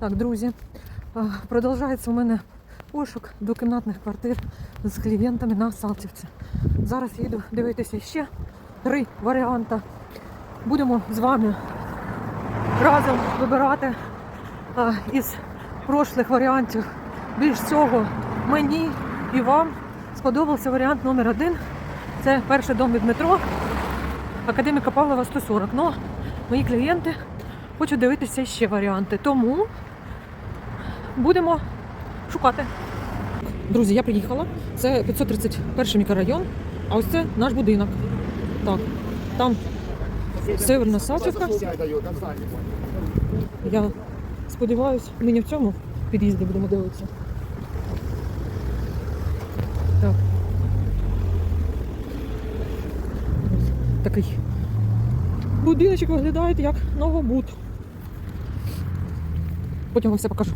Так, друзі, а, продовжується у мене пошук двокімнатних квартир з клієнтами на Салтівці. Зараз їду дивитися ще три варіанти. Будемо з вами разом вибирати а, із прошлих варіантів. Більш всього мені і вам сподобався варіант номер один. Це перший дом від метро Академіка Павлова 140. Ну, мої клієнти хочуть дивитися ще варіанти. Тому будемо шукати. Друзі, я приїхала. Це 531 мікрорайон, а ось це наш будинок. Так, там Северна Салтівка. Я сподіваюся, ми не в цьому під'їзді будемо дивитися. Так. Такий будиночок виглядає як новобуд. Потім вам все покажу.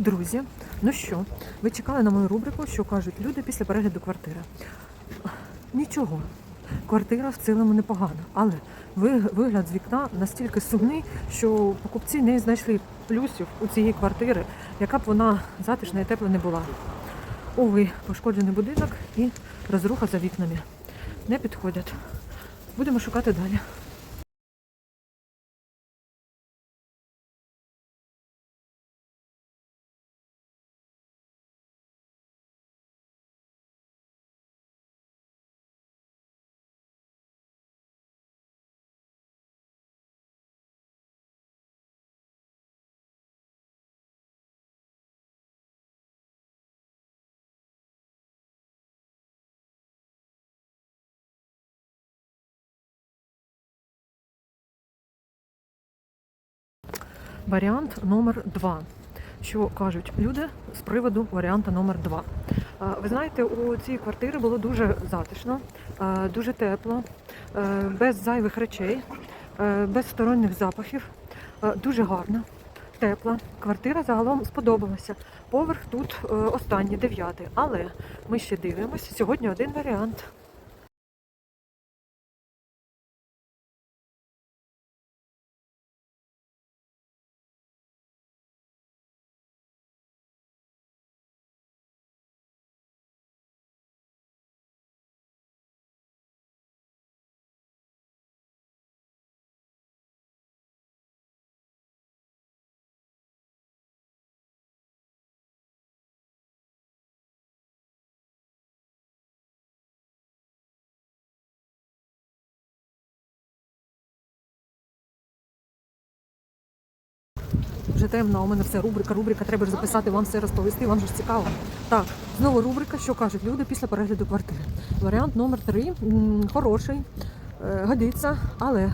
Друзі, ну що, ви чекали на мою рубрику, що кажуть люди після перегляду квартири. Нічого. Квартира в цілому непогана, але вигляд з вікна настільки сумний, що покупці не знайшли плюсів у цієї квартири, яка б вона затишна і тепла не була. Увы, пошкоджений будинок і розруха за вікнами. Не підходять. Будемо шукати далі. Варіант номер два. Що кажуть люди з приводу варіанта номер два. Ви знаєте, у цій квартирі було дуже затишно, дуже тепло, е, без зайвих речей, е, без сторонніх запахів. Е, Дуже гарна, тепла. Квартира загалом сподобалася. Поверх тут е, останній, дев'ятий. Але ми ще дивимося. Сьогодні один варіант. Вже темно, у мене все рубрика, рубрика, треба ж записати, вам все розповісти, вам же ж цікаво. Так, знову рубрика, що кажуть люди після перегляду квартири. Варіант номер три хороший, е, годиться, але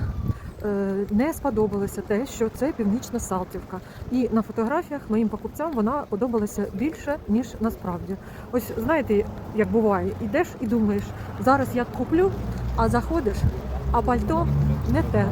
е, не сподобалося те, що це північна Салтівка. І на фотографіях моїм покупцям вона подобалася більше, ніж насправді. Ось знаєте, як буває, ідеш і думаєш, зараз я куплю, а заходиш, а пальто не те.